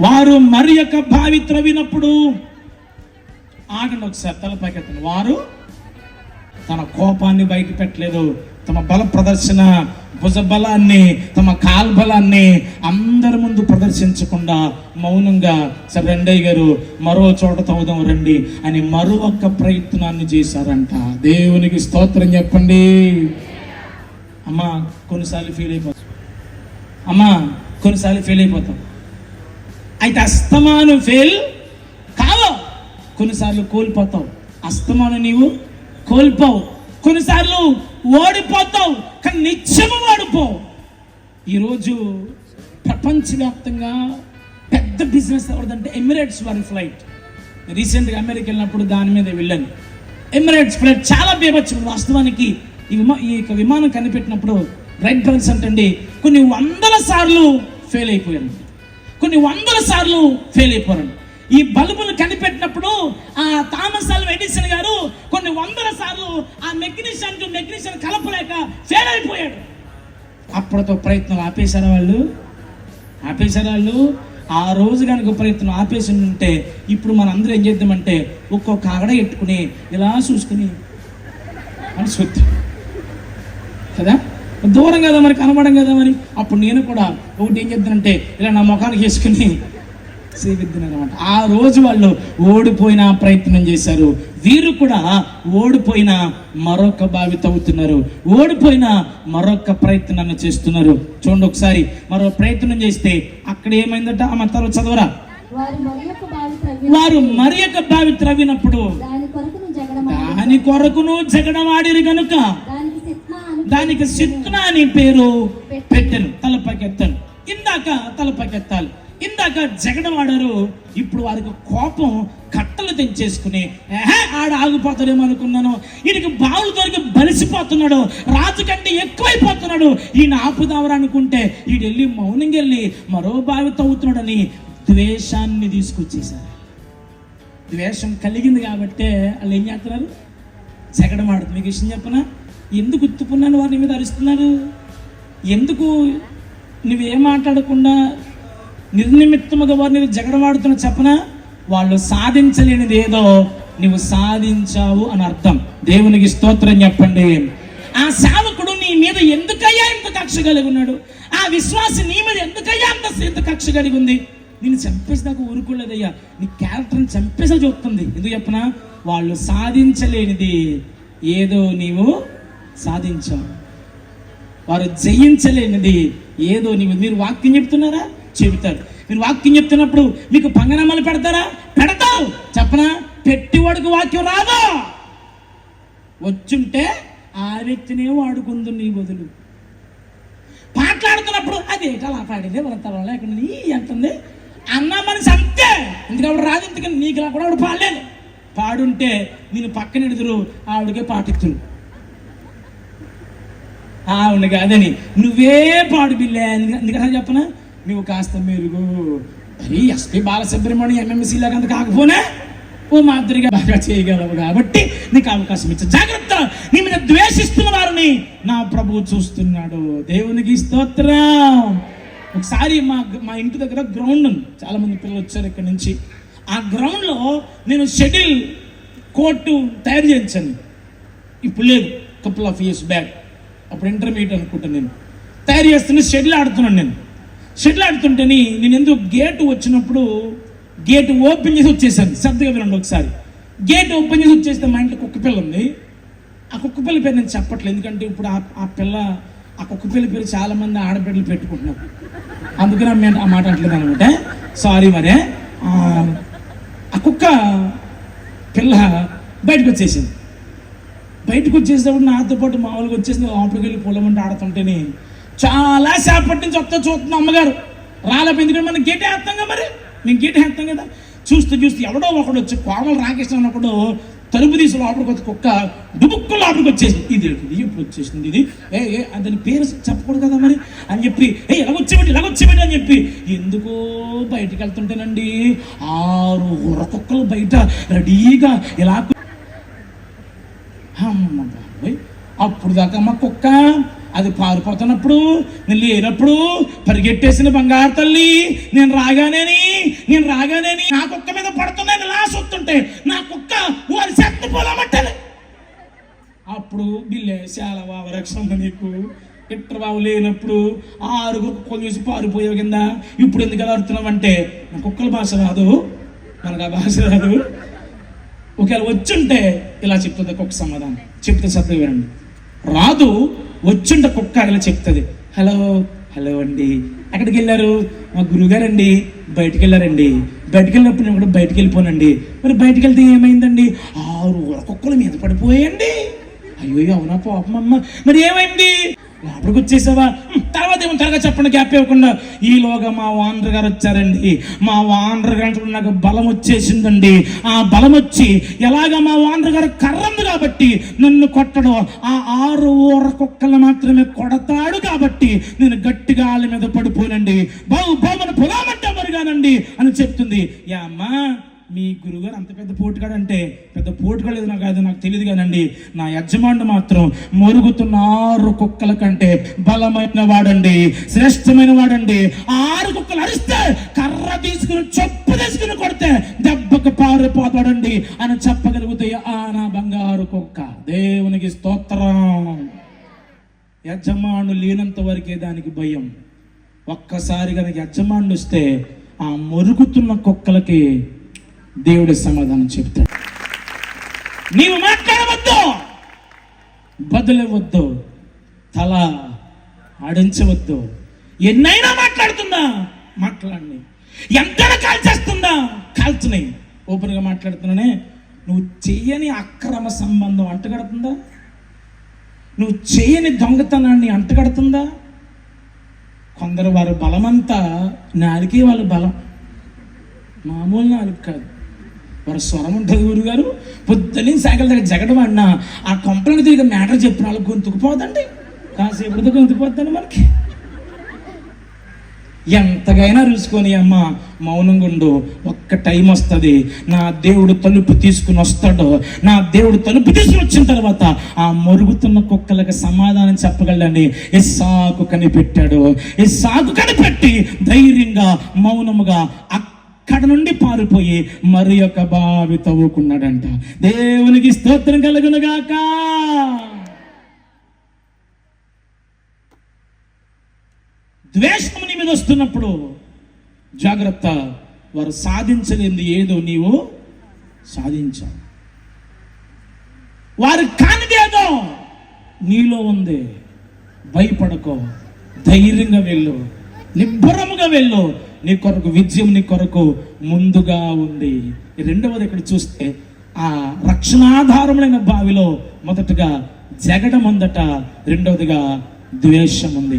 వారు మరి యొక్క బావి త్రవినప్పుడు ఆగండి ఒకసారి తలపైకెత్తండి వారు తన కోపాన్ని బయట పెట్టలేదు. తమ బల ప్రదర్శన భుజ బలాన్ని తమ కాల్బలాన్ని అందరి ముందు ప్రదర్శించకుండా మౌనంగా సరే రెండయ్య గారు మరో చోట తవ్వుదాం రండి అని మరో ఒక్క ప్రయత్నాన్ని చేశారంట. దేవునికి స్తోత్రం చెప్పండి. అమ్మా కొన్నిసార్లు ఫీల్ అయిపోతాం. అమ్మా కొన్నిసార్లు ఫీల్ అయిపోతాం. అయితే అస్తమానం ఫెయిల్ కావు. కొన్నిసార్లు కోల్పోతావు. అస్తమానం నీవు కోల్పోవు. కొన్నిసార్లు ఓడిపోతావు. కానీ నిత్యము ఓడిపోవు. ఈరోజు ప్రపంచవ్యాప్తంగా పెద్ద బిజినెస్ ఎవరిదంటే ఎమిరేట్స్ వారి ఫ్లైట్. రీసెంట్గా అమెరికా వెళ్ళినప్పుడు దాని మీద వెళ్ళాను. ఎమిరేట్స్ ఫ్లైట్ చాలా బీభత్సం. వాస్తవానికి ఈ విమా ఈ యొక్క విమానం కనిపెట్టినప్పుడు రైట్ బ్రదర్స్ అంటే కొన్ని వందల సార్లు ఫెయిల్ అయిపోయాను. కొన్ని వందల సార్లు ఫెయిల్ అయిపోయాను ఈ బల్బులు కనిపెట్టినప్పుడు ఆ థామస్ అల్వా ఎడిసన్ గారు కొన్ని వందల సార్లు ఆ మెగ్నీషియన్ టు మెగ్నీషియన్ కలపలేక ఫెయిల్ అయిపోయాడు అప్పటితో ప్రయత్నం ఆపేశారా వాళ్ళు? ఆపేశారా వాళ్ళు? ఆ రోజు కనుక ప్రయత్నం ఆపేసి ఉంటే ఇప్పుడు మనం అందరూ ఏం చేద్దామంటే ఒక్కొక్క ఆగడ ఎట్టుకుని ఇలా చూసుకుని అని చూద్దాం కదా? దూరం కదా మరి కనబడం కదా మరి. అప్పుడు నేను కూడా ఒకటి ఏం చెప్తానంటే ఇలా నా ముఖానికి వేసుకుని సేవిద్దునమాట ఆ రోజు వాళ్ళు ఓడిపోయిన ప్రయత్నం చేశారు. వీరు కూడా ఓడిపోయిన మరొక బావి తవ్వుతున్నారు. ఓడిపోయిన మరొక ప్రయత్నాన్ని చేస్తున్నారు. చూడండి ఒకసారి మరో ప్రయత్నం చేస్తే అక్కడ ఏమైందట? ఆమె తర్వాత చదవరా? వారు మరి యొక్క బావి త్రవ్వినప్పుడు దాని కొరకును జగడమాడిరు గనుక దానికి సిత్మ అని పేరు పెట్టాను. తలపైకెత్తాను. ఇందాక తలపైకెత్తాలి. ఇందాక జగడవాడారు ఇప్పుడు వారికి కోపం కట్టలు తెంచేసుకుని ఏహే ఆడ ఆగిపోతాడేమో అనుకున్నాను. ఈయనకి బావులు దొరికి బలిసిపోతున్నాడు. రాజు కంటే ఎక్కువైపోతున్నాడు. ఈయన ఆపుదావరా అనుకుంటే ఈడు వెళ్ళి మౌనంగా వెళ్ళి మరో బావి తవ్వుతున్నాడని ద్వేషాన్ని తీసుకొచ్చేసారు ద్వేషం కలిగింది కాబట్టే వాళ్ళు ఏం చేస్తున్నారు? జగడమాడుతుంది మీకు విషయం చెప్పనా? ఎందుకు ఉత్తుకున్నాను వారిని మీద అరుస్తున్నారు? ఎందుకు నువ్వేం మాట్లాడకుండా నిర్నిమిత్తముగా వారిని జగడమాడుతున్న చెప్పనా వాళ్ళు సాధించలేనిది ఏదో నువ్వు సాధించావు అని అర్థం. దేవునికి స్తోత్రం చెప్పండి. ఆ సేవకుడు నీ మీద ఎందుకయ్యా ఇంత కక్ష కలిగి ఉన్నాడు? ఆ విశ్వాసి నీ మీద ఎందుకయ్యా అంత ఇంత కక్ష కలిగి ఉంది? నేను చంపేసి నాకు ఊరుకోలేదయ్యా. నీ క్యారెక్టర్ని చంపేసా చూస్తుంది. ఎందుకు చెప్పనా? వాళ్ళు సాధించలేనిది. ఏదో నీవు సాధించావు వారు జయించలేనిది ఏదో నీవు మీరు వాక్యం చెప్తున్నారా? చెబుతారు. మీరు వాక్యం చెప్తున్నప్పుడు మీకు పంగనామాలు పెడతారా? పెడతావు. చెప్పనా? పెట్టివాడికి వాక్యం రాదా? వచ్చుంటే ఆ వ్యక్తినే వాడుకుందు నీ బదులు. మాట్లాడుతున్నప్పుడు అది అలా పాడింది వ్రతాల లేకుండా నీ ఎంతుంది అన్న మనిషి అంతే. ఎందుకంటే రాదు? ఎందుకని నీకు కూడా ఆవిడ పాడలేదు. పాడుంటే నేను పక్కన ఎడుదురు ఆవిడకే పాటిస్తురు ఆవిడ కాదని నువ్వే పాడు బిల్లే ఎందుకంటే చెప్పనా? నువ్వు కాస్త మెరుగు. మరి ఎస్పి బాలసుబ్రహ్మణ్యం ఎంఎంసీ లాగా అంత కాకపోనా? ఓ మాదిరిగా బాగా చేయగలవు కాబట్టి నీకు అవకాశం ఇచ్చా జాగ్రత్త. నీ మీద ద్వేషిస్తున్న వారిని నా ప్రభువు చూస్తున్నాడు. దేవునికి స్తోత్రం. ఒకసారి మా మా ఇంటి దగ్గర గ్రౌండ్ ఉంది. చాలా మంది పిల్లలు వచ్చారు ఇక్కడ నుంచి. ఆ గ్రౌండ్లో నేను షటిల్ కోర్టు తయారు చేయించాను. ఇప్పుడు లేదు. కపుల్ ఆఫ్ ఇయర్స్ బ్యాక్ అప్పుడు ఇంటర్మీడియట్ అనుకుంటాను నేను. తయారు చేస్తున్న షెటిల్ ఆడుతున్నాను నేను. షెటిల్ ఆడుతుంటేని నేను ఎందుకు గేట్ వచ్చినప్పుడు గేట్ ఓపెన్ చేసి వచ్చేసాను. శ్రద్ధగా వినండి ఒకసారి. గేట్ ఓపెన్ చేసి వచ్చేస్తే మా ఇంట్లో కుక్క పిల్ల ఉంది. ఆ కుక్క పిల్ల పేరు నేను చెప్పట్లేదు. ఎందుకంటే ఇప్పుడు ఆ ఆ పిల్ల ఆ కుక్క పిల్ల పేరు చాలామంది ఆడబిడ్డలు పెట్టుకుంటున్నారు. అందుకని మేము ఆ మాట అంటలేదు అనమాట. సారీ మరే. ఆ, ఆ కుక్క పిల్ల బయటకు వచ్చేసింది. బయటకు వచ్చేసినప్పుడు నాతో పాటు మామూలుగా వచ్చేసి లోపలికి వెళ్ళి పొలమంటే ఆడుతుంటేనే. చాలా సేపటి నుంచి వస్తా చూస్తున్నాం అమ్మగారు. రాలేపు ఎందుకంటే మనం గేటే వేస్తాం కదా మరి. మేము గేటే వేస్తాం కదా. చూస్తూ చూస్తూ ఎవడో ఒకడు వచ్చి కోమలు రాకేష్ అన్నప్పుడు తలుపు తీసి లోపలికి వచ్చి కుక్క డుబుక్కు లోపలికి వచ్చేసింది. ఇది ఇప్పుడు వచ్చేసింది ఇది? ఏ ఏ దాని పేరు చెప్పకూడదు కదా మరి? అని చెప్పి ఏ ఇలా వచ్చేబెట్టి ఇలా అని చెప్పి ఎందుకో బయటికి వెళ్తుంటేనండి ఆరు కుక్కలు బయట రెడీగా ఇలా అప్పుడు దాకా మా కుక్క అది పారిపోతున్నప్పుడు నేను లేనప్పుడు పరిగెట్టేసిన బంగారు తల్లి నేను రాగానేని నేను రాగానేని నా కుక్క మీద పడుతున్నాను ఇలా సొత్తుంటే నా కుక్క వారి శక్తి పొలమట్టాలి అప్పుడు బిల్లే చాలా బాబు రక్షణ నీకు. ఇట్ర బాబు లేనప్పుడు ఆరుగురు కుక్కలు చూసి పారిపోయావు కింద. ఇప్పుడు ఎందుకు అడుగుతున్నావు అంటే నా కుక్కల భాష రాదు. మనకు ఆ భాష రాదు. ఒకవేళ వచ్చుంటే ఇలా చెప్తుంది కుక్క సమాధానం. చెప్తే శబ్దం వినండి. రాదు వచ్చిండ కుక్క ఇలా చెప్తుంది. హలో హలో అండి. ఎక్కడికి వెళ్ళారు? మా గురుగారండి బయటికి వెళ్ళారండి. బయటికి వెళ్ళినప్పుడు నేను కూడా బయటికి వెళ్ళిపోనండి. మరి బయటికి వెళ్తే ఏమైందండి? ఆరు కుక్కల మీద పడిపోయండి అయ్యో అవునా పాపం అమ్మ. మరి ఏమైంది? లోపలికి వచ్చేసావా? తర్వాత ఏమో త్వరగా చెప్పండి గ్యాప్ ఇవ్వకుండా. ఈలోగా మా వానర్ గారు వచ్చారండి. మా వానర్ గారు నాకు బలం వచ్చేసిందండి. ఆ బలం వచ్చి ఎలాగ మా వానర్ గారు కర్రంది కాబట్టి నన్ను కొట్టడం ఆ ఆరు ఊర కుక్కలు మాత్రమే కొడతాడు కాబట్టి నేను గట్టిగా వాళ్ళ మీద పడిపోనండి బావు బాబుని పొలామంటే మరుగానండి అని చెప్తుంది. యా అమ్మా మీ గురుగారు అంత పెద్ద పోటుగాడు అంటే పెద్ద పోటుగాడు లేదు నాకు అది నాకు తెలియదు కానండి నా యజమానుడు మాత్రం మరుగుతున్న ఆరు కుక్కల కంటే బలమైన వాడండి శ్రేష్టమైన వాడండి. ఆరు కుక్కలు అరిస్తే కర్ర తీసుకుని చెప్పు తీసుకుని కొడితే దెబ్బకు పారిపోతాడండి అని చెప్పగలిగితే ఆ నా బంగారు కుక్క. దేవునికి స్తోత్రం. యజమాను లేనంత వరకే దానికి భయం. ఒక్కసారి కనుక యజమానుడు వస్తే ఆ మరుగుతున్న కుక్కలకి దేవుడి సమాధానం చెప్తాడు. నీవు మాట్లాడవద్దు. బదులవద్దు. తల ఆడించవద్దు. ఎన్నైనా మాట్లాడుతుందా? మాట్లాడండి ఎంతైనా కాల్చేస్తుందా కాల్చుని. ఓపెన్గా మాట్లాడుతున్నానే నువ్వు చెయ్యని అక్రమ సంబంధం అంటగడుతుందా? నువ్వు చేయని దొంగతనాన్ని అంటగడుతుందా? కొందరు వారి బలమంతా నాలుకే వాళ్ళ బలం. మామూలు నాలుగు కాదు. వారి స్వరం ఉంటుంది గురుగారు. పొద్దున్నే సాయంకాలం దగ్గర జగడం అన్న ఆ కంపెనీకి తిరిగి మ్యాటర్ చెప్పిన వాళ్ళు గొంతుకుపోదండి కాసేపు గొంతుకుపోద్దండి మనకి. ఎంతగైనా రుచుకొని అమ్మ మౌనంగా ఉండు ఒక్క టైం వస్తుంది. నా దేవుడు తలుపు తీసుకుని వస్తాడు. నా దేవుడు తలుపు తీసుకుని వచ్చిన తర్వాత ఆ మరుగుతున్న కుక్కలకు సమాధానం చెప్పగలండి ఇస్సాకు కనిపెట్టాడు. ఇస్సాకు కనిపెట్టి ధైర్యంగా మౌనముగా అక్కడ నుండి పారిపోయి మరి యొక్క బావి తవ్వుకున్నాడంట. దేవునికి స్తోత్రం కలుగునుగాక ద్వేషం నీ మీద వస్తున్నప్పుడు జాగ్రత్త వారు సాధించలేంది ఏదో నీవు సాధించావు వారు కానిదేదో నీలో ఉంది. భయపడకో ధైర్యంగా వెళ్ళు. నిబ్బరముగా వెళ్ళు. నీ కొరకు విజయం నీ కొరకు ముందుగా ఉంది. రెండవది ఇక్కడ చూస్తే ఆ రక్షణాధారములైన బావిలో మొదటగా జగడం అందట రెండవదిగా ద్వేషం ఉంది